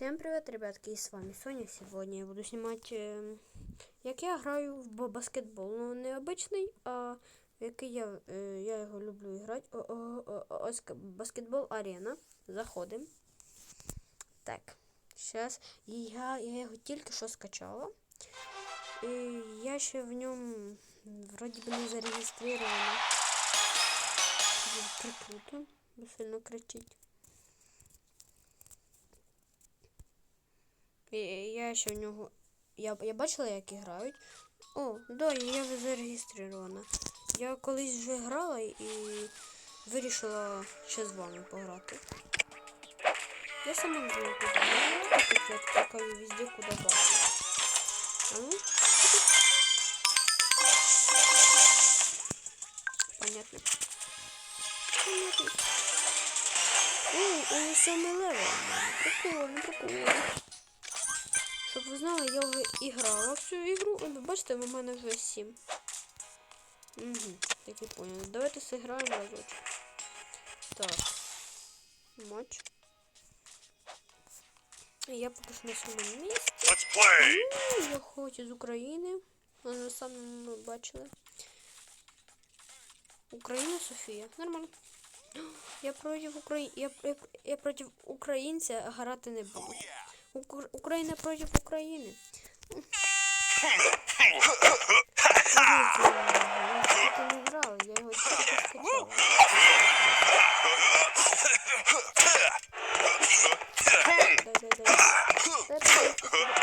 Всем привет, ребятки, и с вами Соня. Сегодня я буду снимать, э, як я граю в баскетбол. Ну, не обичний, а який я, е, я його люблю грати. О, о, о, ось баскетбол арена. Заходимо. Так, зараз. Я, я його тільки що скачала. І я ще в ньому вроді би не зареєстрована. Прикруто, бо сильно кричить. Я ще в нього. Я, я бачила, як грають. О, да, я вже зареєстрована. Я колись вже грала і вирішила ще з вами пограти. Я сама не знаю, куди. Я так везде, куди бачу. Ну? Понятно. Понятно. О, у сьомий левел. Прикольно, прикольно. Ви знали, я вже і грала в цю ігру. Ви бачите, у мене вже 7. Угу, так і поняли. Давайте зіграємо разочок. Так. Матч. Я поки що на своєму місці. Let's play! Ну, Я хоч із України. Ви самі ми бачили. Україна Софія. Нормально. Я проти Украї... я, я, я проти українця грати не буду. Ук... Україна проти України. Я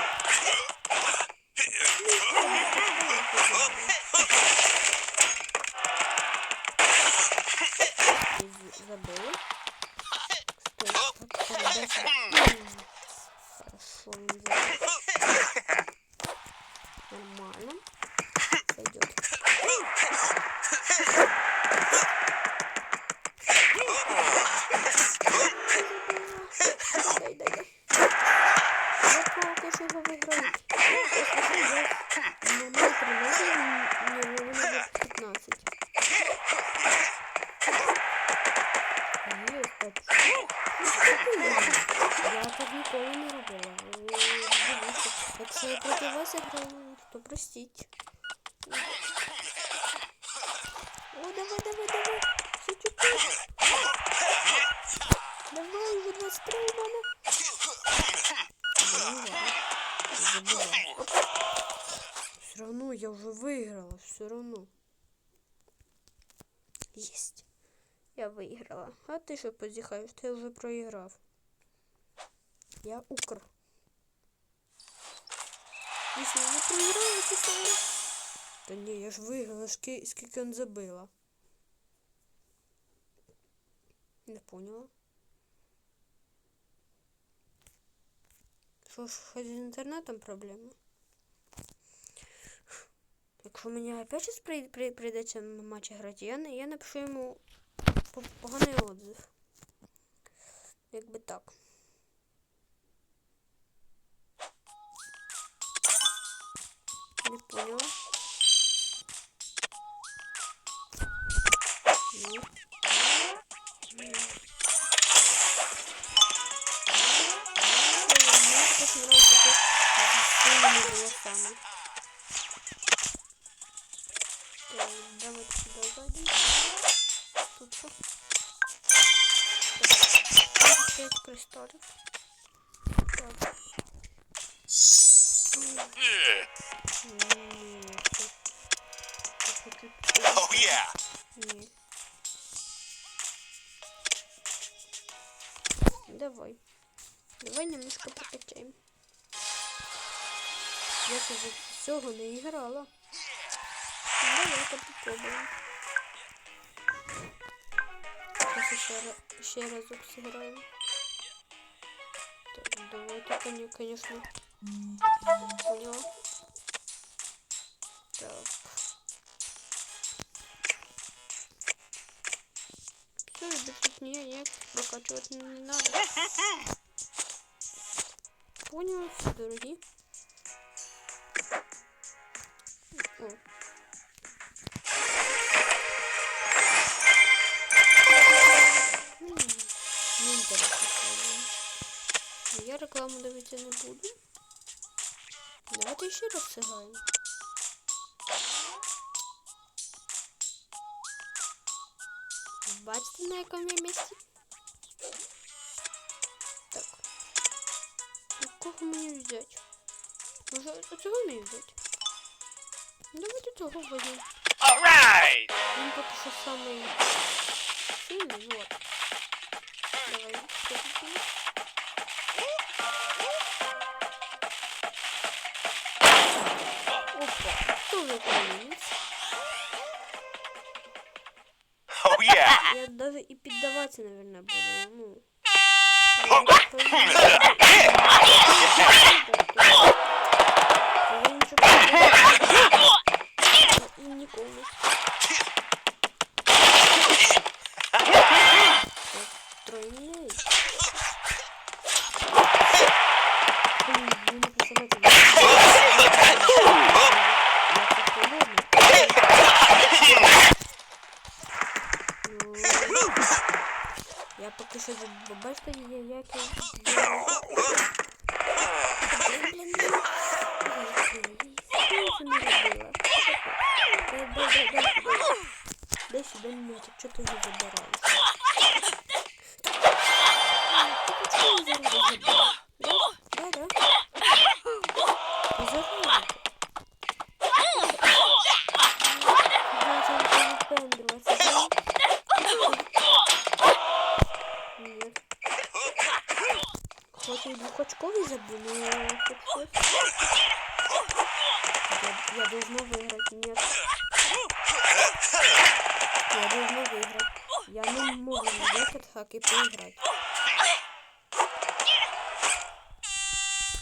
Есть. Я выиграла. А ты что позіхаєш? Ти вже проіграв. Я укр. Если я не проиграла, ти саме. Та ні, я ж виграла, Ски- скільки он забила. Не поняла. Що ж, хоч з інтернетом проблема? Якщо мені опять щось при, при, прийдеться на матчі грати, я, я напишу йому поганий отзыв. Якби так. Не поняла. Oh yeah! Давай. Давай немножко прокачаем. Я ж уже всього не играла. Давай-ка попробуем. Сейчас еще, ra- еще разок сыграем. Так, коне- конечно. Поняла. Все, ребят, тут не, нет, прокачивать не надо. Понял, дорогие. О. Интересно. Я рекламу дивитися не буду. Давайте ще раз сыграем. Бачите, на якому я місці? Так. Ну, Кого мені взяти? Може, оцього мені взяти? Давайте цього возьмемо. Alright! Він поки що самий сильний, вот. Давай, що тут? Опа, тоже українець. Yeah! Я даже и піддаватися, наверное, буду. Ну. Я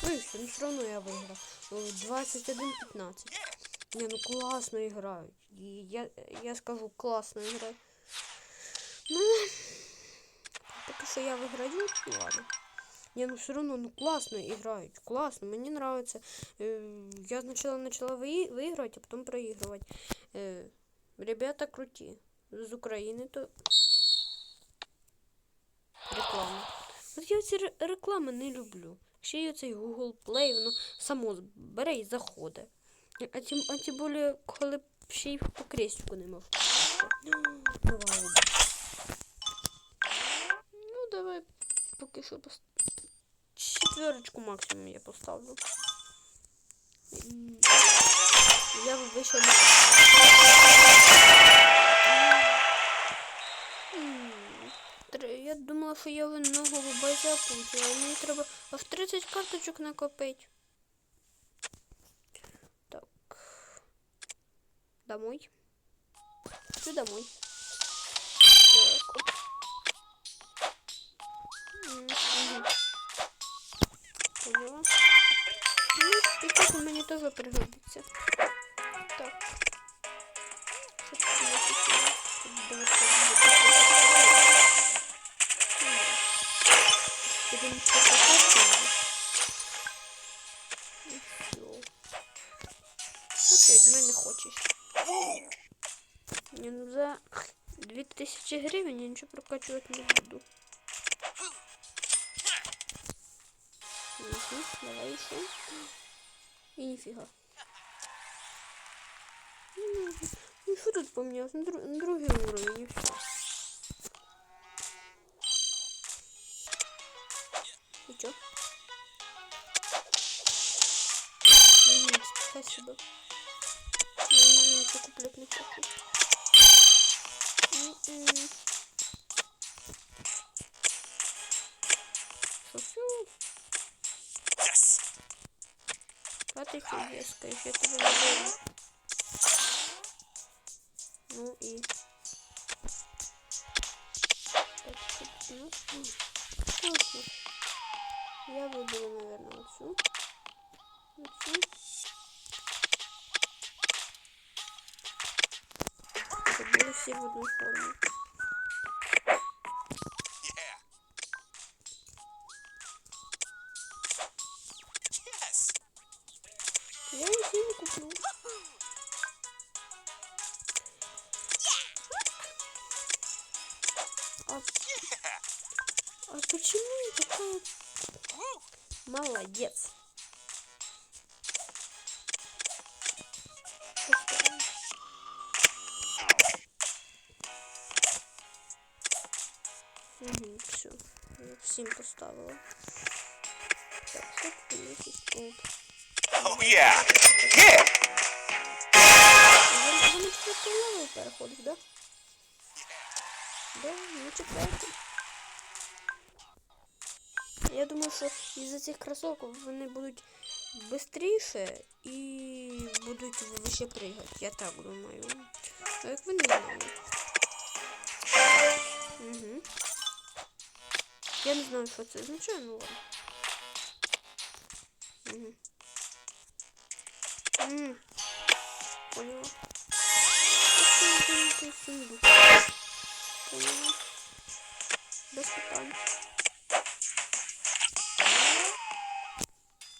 Ну и все, все равно я выиграл. Ну, 21-15. Не, ну классно играют. И Я, я скажу, классно играют. Ну, поки що я виграю, ну ладно. Не, ну все равно, ну классно играют, классно, мне нравится. Э, я сначала начала вы, выигрывать, а потом проигрывать. Э, ребята крути. З України то реклама. От я ці ре- реклами не люблю. Ще й оцей Google Play, воно само бере і заходить. А тим, а тим більше, коли ще й по крестику не можу. Давай. Ну, давай поки що пост... Четверочку максимум я поставлю. Я вийшов на... М, тр- Думала, що я винного в базі опутала. Мені треба аж 30 карточок накопити. Так. Домой. Иду домой. Так. оп. Поняла. Ну, і так мені теж пригодиться. Нічого прокачувати не буду. Угу, давай еще. И нифига. Ну, ну что тут поменялось? На, дру- на другой уровень и все. И чё? Спасибо. поискаешь, я тебя не. Ну и... Ну, слушай, я выберу, наверное, вот сюда. Соберу все в одну форму. А, Yeah! а почему такая... Woo! Молодец. Поставим. Угу, все. Всім поставила. Так, що тут у нас є? Оп. Oh yeah. Yeah. Вони вони просто левел переходить, да? Да, ну. Я думаю, що із-за цих кросовок вони будуть швидше і будуть вище пригати. Я так думаю. Як ви не знаєте? Угу. Я не знаю, що це означає, ну ладно. Угу. Поняла. Поняла. Без питань.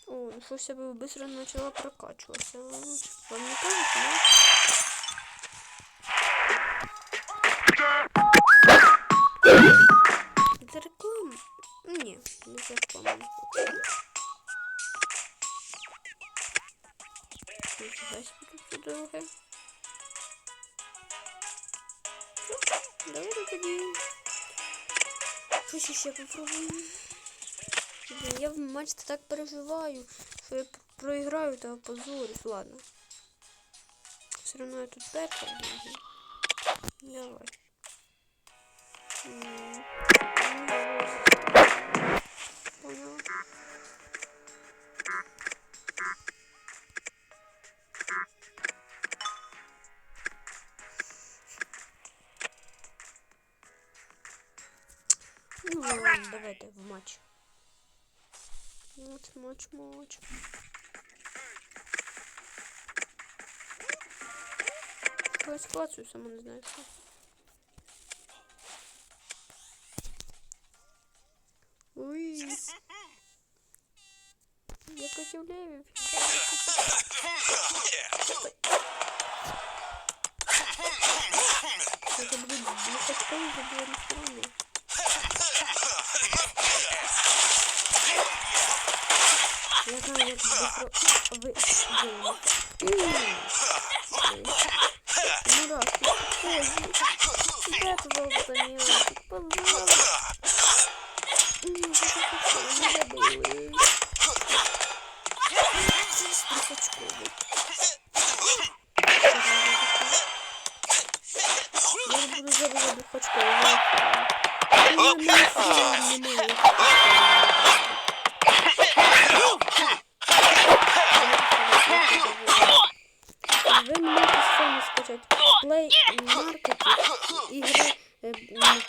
О, ну щось я бы быстро начала прокачиваться. Вам не да? Матч так переживаю, що я проіграю та опозорюсь. Ладно. Все равно я тут перша. Ну, давай. Поняла. Ну, давайте в матч. Матч, матч, матч. Щось клацаю, сама не знаю що. Уй. Я хотів леві. Это будет блокачком за две стороны. Я не буду забувати двухочковий. Я не немає. Ви можете самі скачати в Play Market ігри е, м,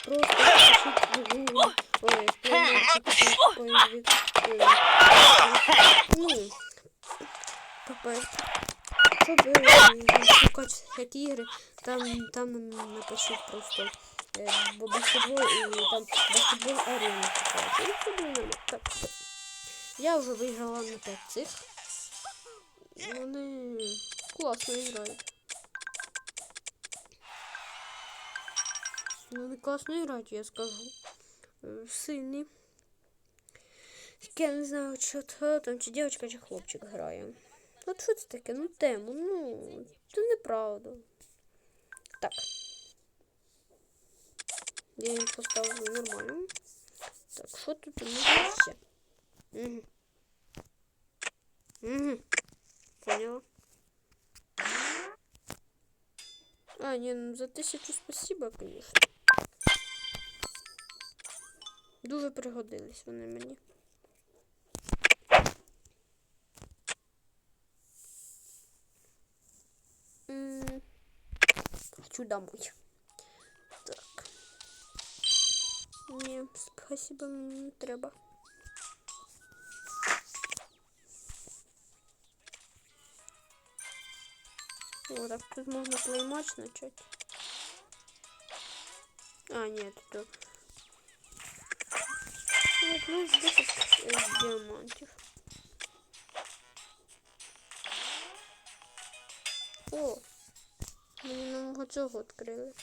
просто пишіть в Google, ой, в Play Market, поїздіть, ну, по-перше, щоб е, шукати всякі ігри, там, там напишіть просто е, бо баскетбол і там баскетбол арена буде нормально. Так. Я вже виграла на 5 цих. Вони класно грають. Вони класно грають, я скажу. Е, Сильні. Я не знаю, що то там, чи дівчинка, чи хлопчик грає. От що це таке? Ну тему, ну, це неправда. Так. Я їм поставлю нормально. Так, що тут у нас ще? Угу. Угу. Поняла. А, не, ну за тисячу спасибо, конечно. Дуже пригодились вони мені. Хочу домой. спасибо, мені не треба. О, так тут можно плейматч начать. А, нет, это... Вот, ну, здесь э, диамантов. О! Мені нового цього відкрили.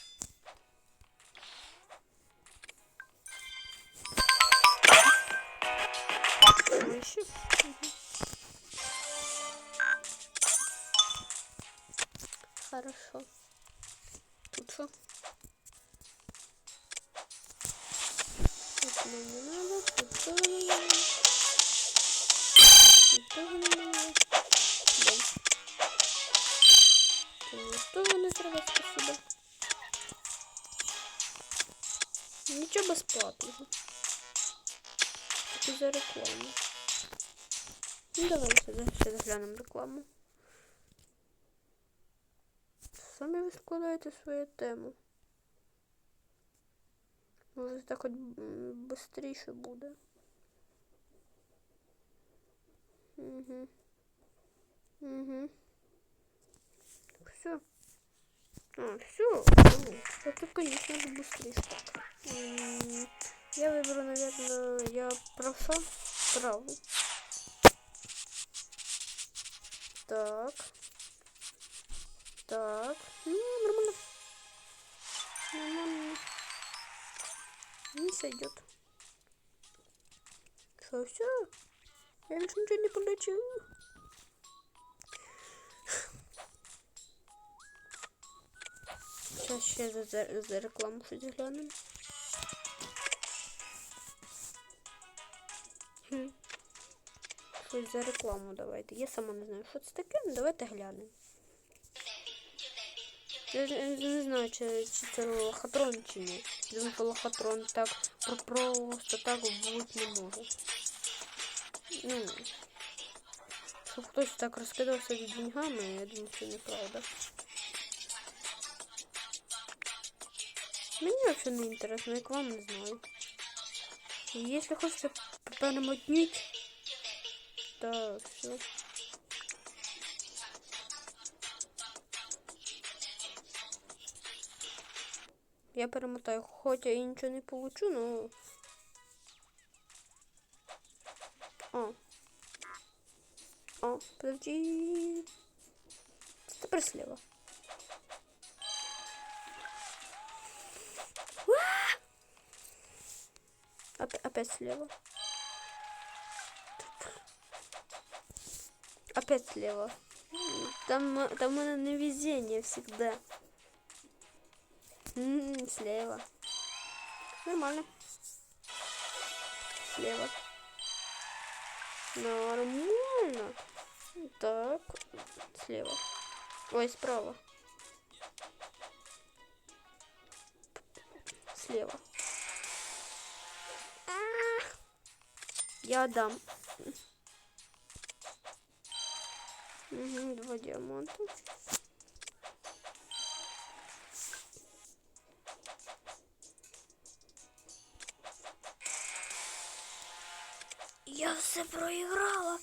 Ой. Хорошо. Тут что? Тут мне не надо, тут тоже не надо. Тут тоже не надо. Да. Мені тоже не треба, спасибо. Нічого безплатного. Тільки за рекламу. Ну давай сюди ще заглянемо рекламу. Самі ви складаєте свою тему. Може так хоч швидше буде. Угу. Угу. Все. А, все. Это, конечно же, быстрее так. М, Я выберу, наверное, я правша, правый. Так. Так. Ну, нормально. Нормально. Не сойдет. Что, все? Я больше ничего не полечу. Сейчас ще за, за, за рекламу щось глянемо. Хм. Щось за рекламу давайте. Я сама не знаю, що це таке, ну давайте глянемо. Я не, знаю, чи, чи це лохотрон чи ні. Думаю, лохотрон так про просто так бути не може. Ну, щоб хтось так розкидався деньгами, я думаю, що неправда. Мені вообще не интересно, як вам не знаю. Если хочете перемотнуть, то все. Я перемотаю, хоть я и ничего не получу, но... О. О, подожди. Теперь слева. Опять слева. Опять слева. М, Там, там у меня невезение всегда. М, слева. Нормально. Слева. Нормально. Так. Слева. Ой, справа. Слева. Я дам. Угу, два диаманта. Я все проіграла.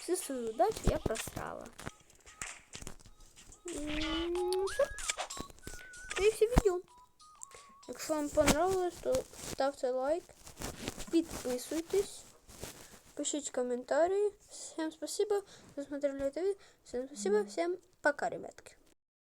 Всю свою удачу я просрала. М, Все. Це і все відео. Якщо вам понравилось, то ставте лайк, Підписуйтесь, пишіть комментарии. Всем спасибо, что смотрели это видео. Всем спасибо, всем пока, ребятки.